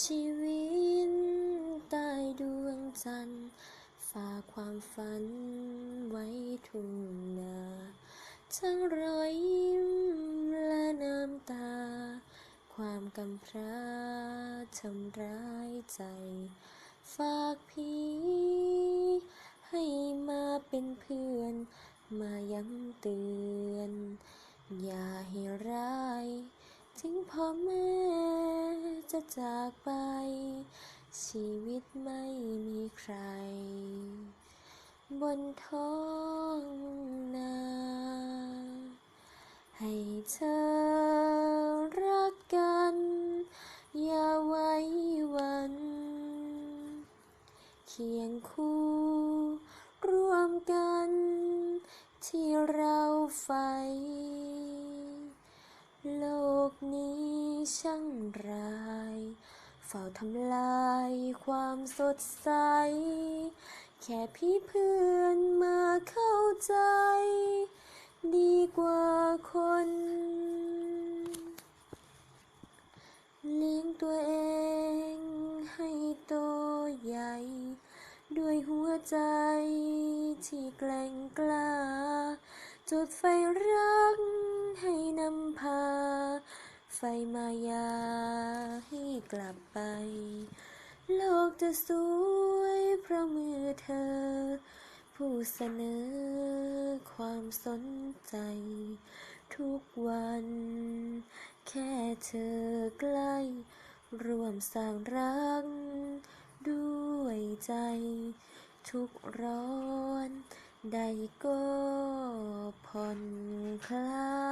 ชีวิตใต้ดวงจันทร์ฝากความฝันไว้ทุ่งนาทั้งรอยยิ้มและน้ำตา ความกำพร้าทำร้ายใจ ฝากพี่ให้มาเป็นเพื่อน มาย้ำเตือน อย่าให้ร้าย ถึงพ่อแม่ จะจากไป ชีวิตไม่มีใคร บนท้องนา ให้เธอรักกัน อย่าไว้วัน เคียงคู่ร่วมกัน ที่เราใฝ่โลกนี้ ฝ้าทำลายความสดใส แค่พี่เพื่อนมาเข้าใจ ดีกว่าคน เลี้ยงตัวเองให้โตใหญ่ ด้วยหัวใจที่แกล่งกล้า จุดไฟรักให้นำพา ไฟมายาให้กลับไป โลกจะสวยเพราะมือเธอ ผู้เสนอความสนใจ ทุกวัน แค่เธอใกล้ร่วมสร้างรัก ด้วยใจ ทุกร้อน ใดก็ผ่อนคลาย